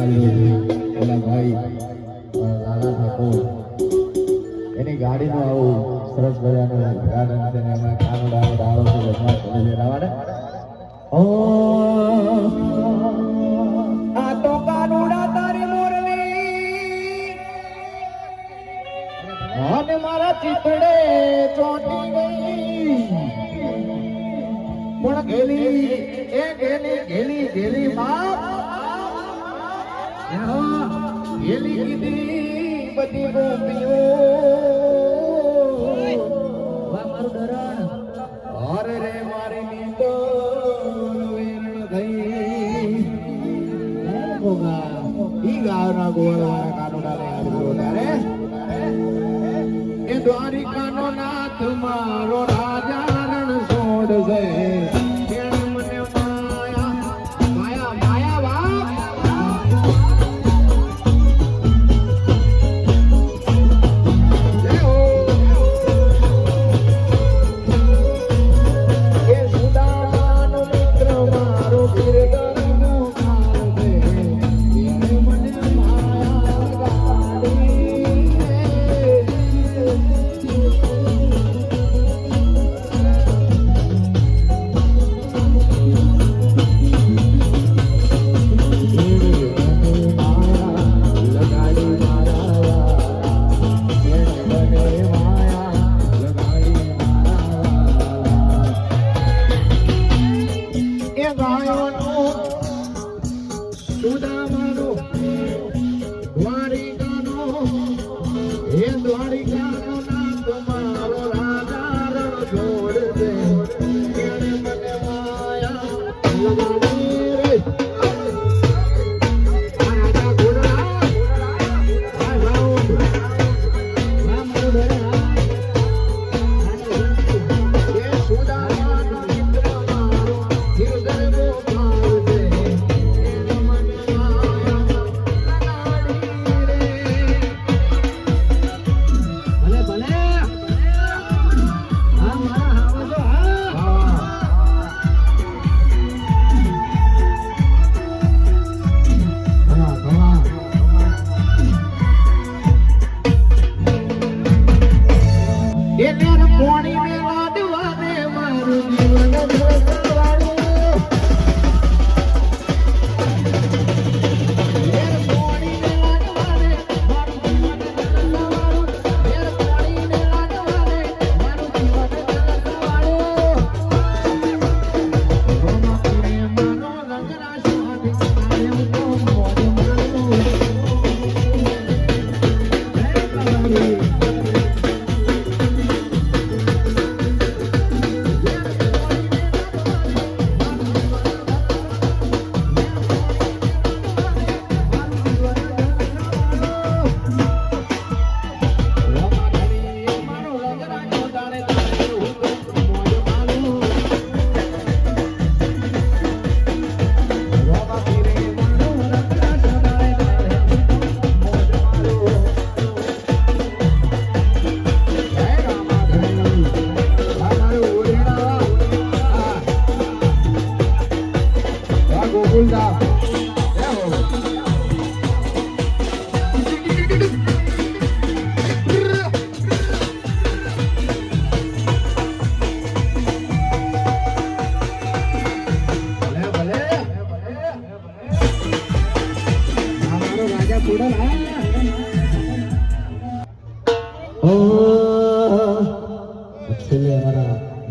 ઓલા ભાઈ એની ગાડીનું સરસ મજાનું ગાર્ડન છે ને એમાં તો કાનુડા તારી મોરલી મારા ચિતડે ચોટી ગેલી ગેલી ગેલી ગેલી માં ગેલી કીધી બધી ગોપીઓ. વાહ, મારું ધરણ અરે રે મારી નીંદો વેરણ થઈ ગોગા ઈ ગાવના ગોળવાળા કાનોડા ને કરો ત્યારે. એ દ્વારિકાનો નાથ મારો રાજા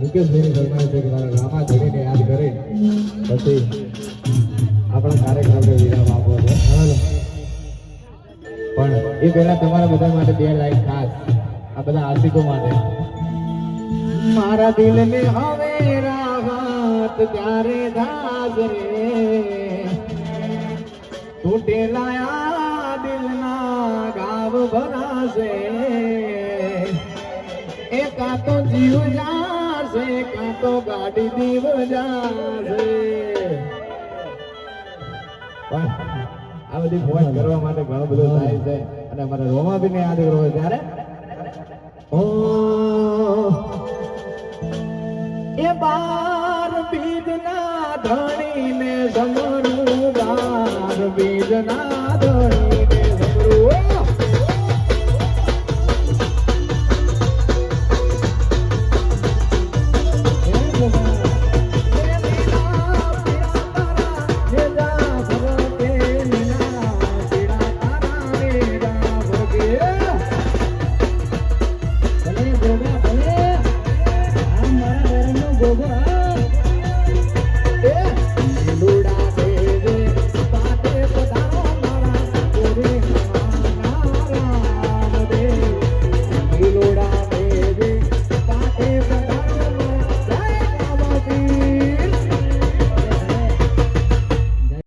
મુકેશભાઈની ફરમાઈશ છે કે મારા રામા યાદ કરી, પછી આપણા કાર્યક્રમને વિરામ આપો છો. પણ એ પહેલા તમારા બધા માટે બે લાઈન ખાસ, આ બધા આશિકો માટે. મારા દિલને હવે રાહત ત્યારે દાસ રે. તૂટેલા આ દિલના ગાવ ભરાશે. એ કાં તો જીવ જાશે કાં તો ગાડી દીવ જાશે. આ બધી મોજ કરવા માટે ઘણો બધો થાય છે. અને અમારે રોમાબીને યાદ કરવો છે ત્યારે? ઓ, એ બાર બીજના ધણીને સમરું બાર બીજના દોર